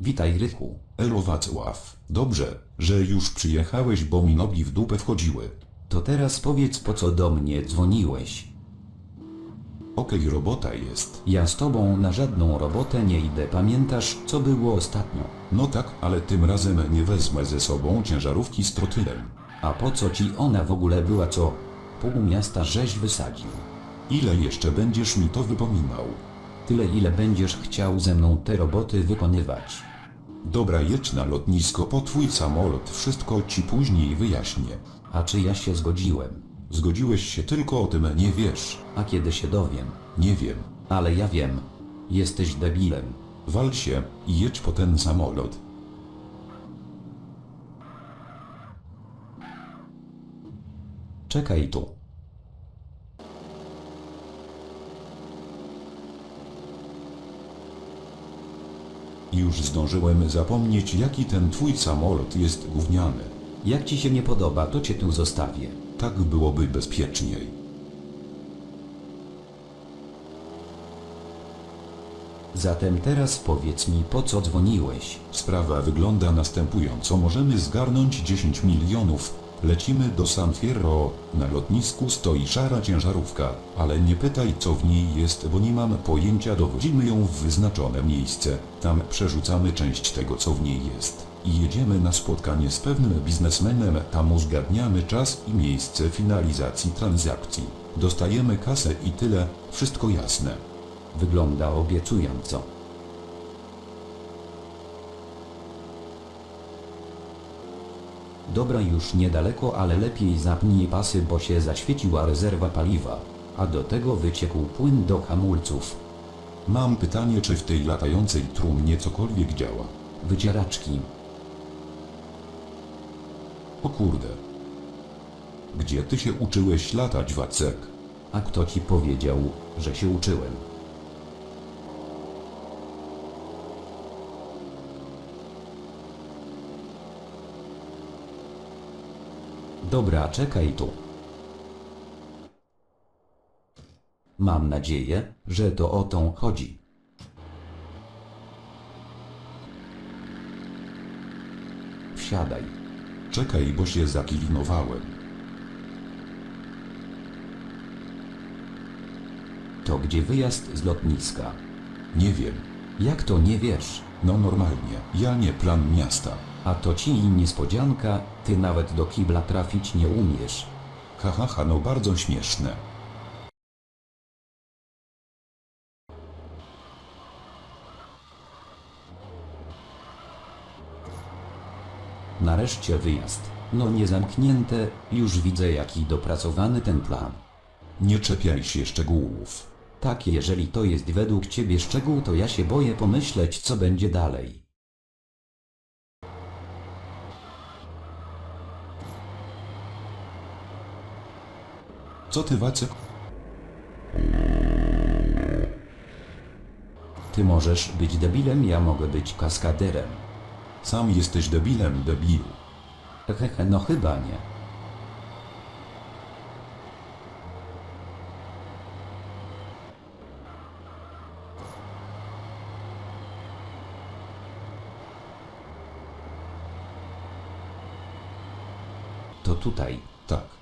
Witaj Rychu. Elo Wacław, dobrze, że już przyjechałeś, bo mi nogi w dupę wchodziły. To teraz powiedz po co do mnie dzwoniłeś. Okej, robota jest. Ja z tobą na żadną robotę nie idę, pamiętasz co było ostatnio? No tak, ale tym razem nie wezmę ze sobą ciężarówki z trotylem. A po co ci ona w ogóle była co? Pół miasta żeś wysadził. Ile jeszcze będziesz mi to wypominał? Tyle ile będziesz chciał ze mną te roboty wykonywać. Dobra, jedź na lotnisko po twój samolot, wszystko ci później wyjaśnię. A czy ja się zgodziłem? Zgodziłeś się tylko o tym nie wiesz. A kiedy się dowiem? Nie wiem. Ale ja wiem. Jesteś debilem. Wal się i jedź po ten samolot. Czekaj tu. Już zdążyłem zapomnieć jaki ten twój samolot jest gówniany. Jak ci się nie podoba, to cię tu zostawię. Tak byłoby bezpieczniej. Zatem teraz powiedz mi po co dzwoniłeś. Sprawa wygląda następująco. Możemy zgarnąć 10 milionów. Lecimy do San Fierro. Na lotnisku stoi szara ciężarówka. Ale nie pytaj co w niej jest, bo nie mam pojęcia. Dowodzimy ją w wyznaczone miejsce. Tam przerzucamy część tego co w niej jest. I jedziemy na spotkanie z pewnym biznesmenem. Tam uzgadniamy czas i miejsce finalizacji transakcji. Dostajemy kasę i tyle. Wszystko jasne. Wygląda obiecująco. Dobra już niedaleko, ale lepiej zapnij pasy, bo się zaświeciła rezerwa paliwa. A do tego wyciekł płyn do hamulców. Mam pytanie, czy w tej latającej trumnie cokolwiek działa? Wycieraczki. O kurde. Gdzie ty się uczyłeś latać, Wacek? A kto ci powiedział, że się uczyłem? Dobra, czekaj tu. Mam nadzieję, że to o tą chodzi. Wsiadaj. Czekaj, bo się zakilinowałem. To gdzie wyjazd z lotniska? Nie wiem. Jak to nie wiesz? No normalnie, ja nie plan miasta. A to ci i niespodzianka, ty nawet do kibla trafić nie umiesz. Ha ha ha, no bardzo śmieszne. Nareszcie wyjazd. No nie zamknięte, już widzę jaki dopracowany ten plan. Nie czepiaj się szczegółów. Tak, jeżeli to jest według ciebie szczegół, to ja się boję pomyśleć, co będzie dalej. Co ty, Wacek? Ty możesz być debilem, ja mogę być kaskaderem. Sam jesteś debilem, debilu. Hehe, no chyba nie. To tutaj. Tak.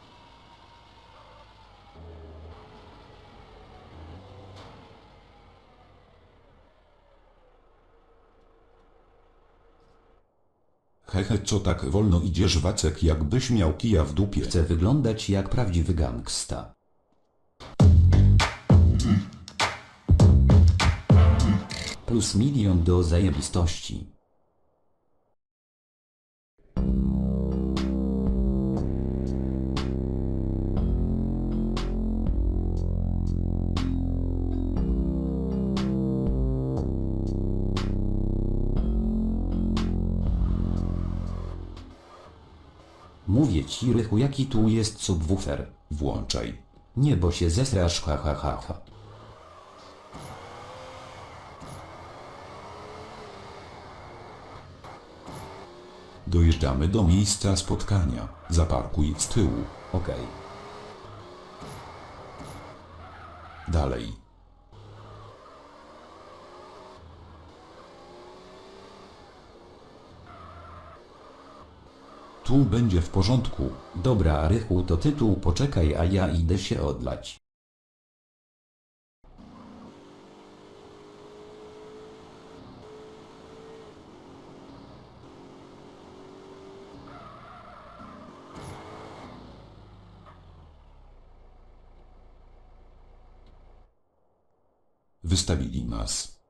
Hehe, co tak wolno idziesz, Wacek, jakbyś miał kija w dupie. Chcę wyglądać jak prawdziwy gangsta. Plus milion do zajebistości. Mówię ci, Rychu, jaki tu jest subwoofer. Włączaj. Nie, bo się zesrasz, ha ha ha ha. Dojeżdżamy do miejsca spotkania. Zaparkuj z tyłu. Okej. Dalej. Tu będzie w porządku. Dobra, Rychu, to tytuł poczekaj, a ja idę się odlać. Wystawili nas.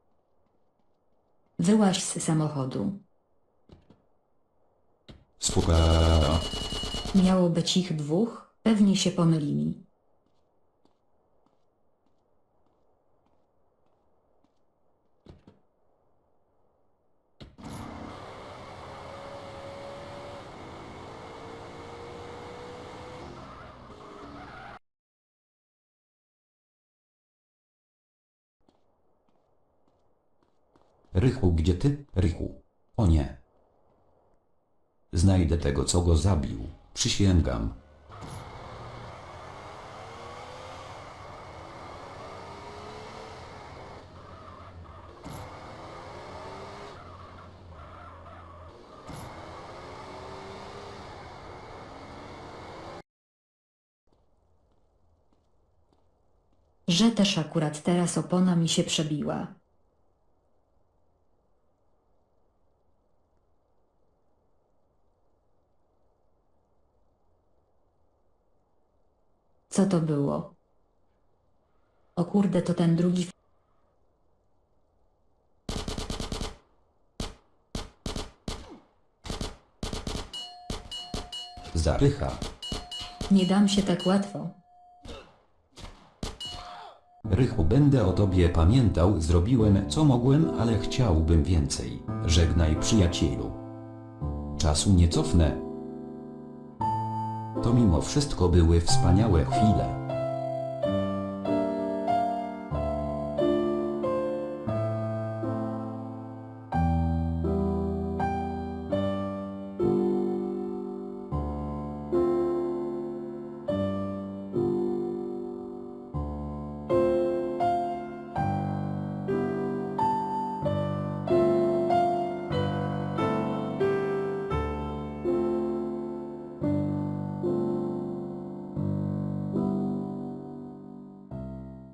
Wyłaź z samochodu. Spokojnie. Miało być ich dwóch, pewnie się pomylili. Rychu, gdzie ty? Rychu. O nie. Znajdę tego, co go zabił. Przysięgam. Że też akurat teraz opona mi się przebiła. Co to było? O kurde, to ten drugi. Zapycha. Nie dam się tak łatwo. Rychu, będę o tobie pamiętał, zrobiłem co mogłem, ale chciałbym więcej. Żegnaj przyjacielu. Czasu nie cofnę. To mimo wszystko były wspaniałe chwile.